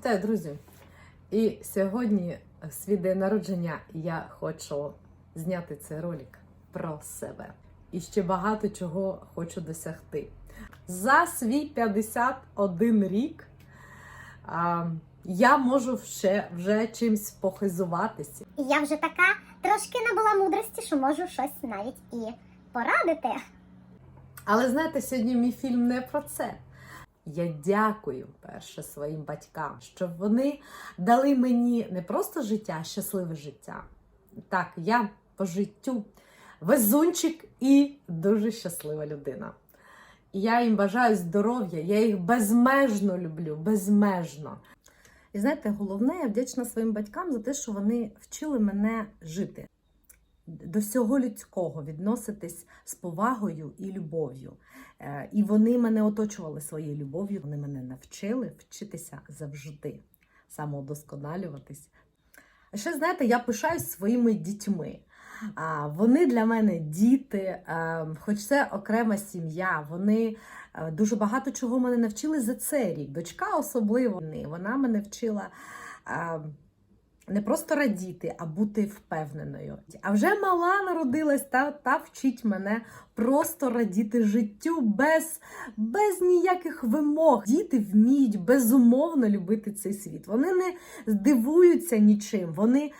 Вітаю, друзі! І сьогодні, в свій день народження, я хочу зняти цей ролик про себе. І ще багато чого хочу досягти. За свій 51 рік а, я можу ще вже чимсь похизуватися. Я вже така трошки набула мудрості, що можу щось навіть і порадити. Але знаєте, сьогодні мій фільм не про це. Я дякую перше своїм батькам, що вони дали мені не просто життя, а щасливе життя. Так, я по життю везунчик і дуже щаслива людина. Я їм бажаю здоров'я, я їх безмежно люблю, безмежно. І знаєте, головне, я вдячна своїм батькам за те, що вони вчили мене жити до всього людського відноситись з повагою і любов'ю. Е, І вони мене оточували своєю любов'ю, вони мене навчили вчитися завжди, самоудосконалюватись. А ще, знаєте, я пишаюсь своїми дітьми. А, Вони для мене діти, е, хоч це окрема сім'я. Вони е, дуже багато чого мене навчили за цей рік. Дочка особливо вона мене вчила. Не просто радіти, а бути впевненою. А вже мала народилась та, та вчить мене просто радіти життю без, без ніяких вимог. Діти вміють безумовно любити цей світ. Вони не здивуються нічим. Вони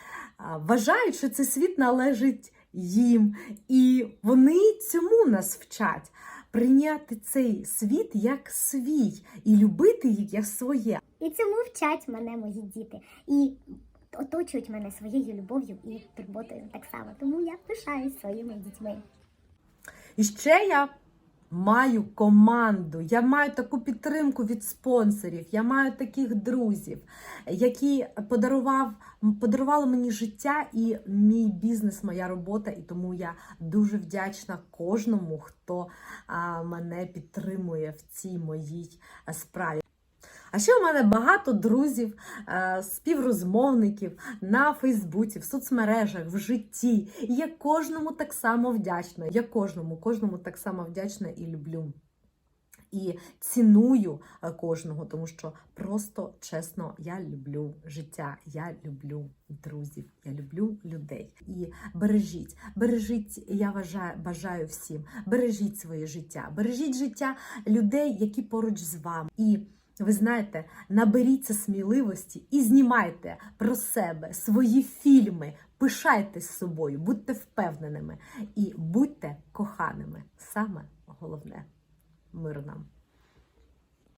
вважають, що цей світ належить їм. І вони цьому нас вчать. Прийняти цей світ як свій і любити їх як своє. І цьому вчать мене мої діти. І оточують мене своєю любов'ю і турботою так само. Тому я пишаюсь своїми дітьми. І ще я маю команду, я маю таку підтримку від спонсорів, я маю таких друзів, які подарував, подарували мені життя і мій бізнес, моя робота. І тому я дуже вдячна кожному, хто мене підтримує в цій моїй справі. А ще у мене багато друзів, е, співрозмовників на Фейсбуці, в соцмережах, в житті. І я кожному так само вдячна. Я кожному, кожному так само вдячна і люблю. І ціную е, кожного, тому що просто чесно, я люблю життя, я люблю друзів, я люблю людей. І бережіть, бережіть, я вважаю, бажаю всім, бережіть своє життя, бережіть життя людей, які поруч з вами. І ви знаєте, наберіться сміливості і знімайте про себе свої фільми, пишайтесь собою, будьте впевненими і будьте коханими. Саме.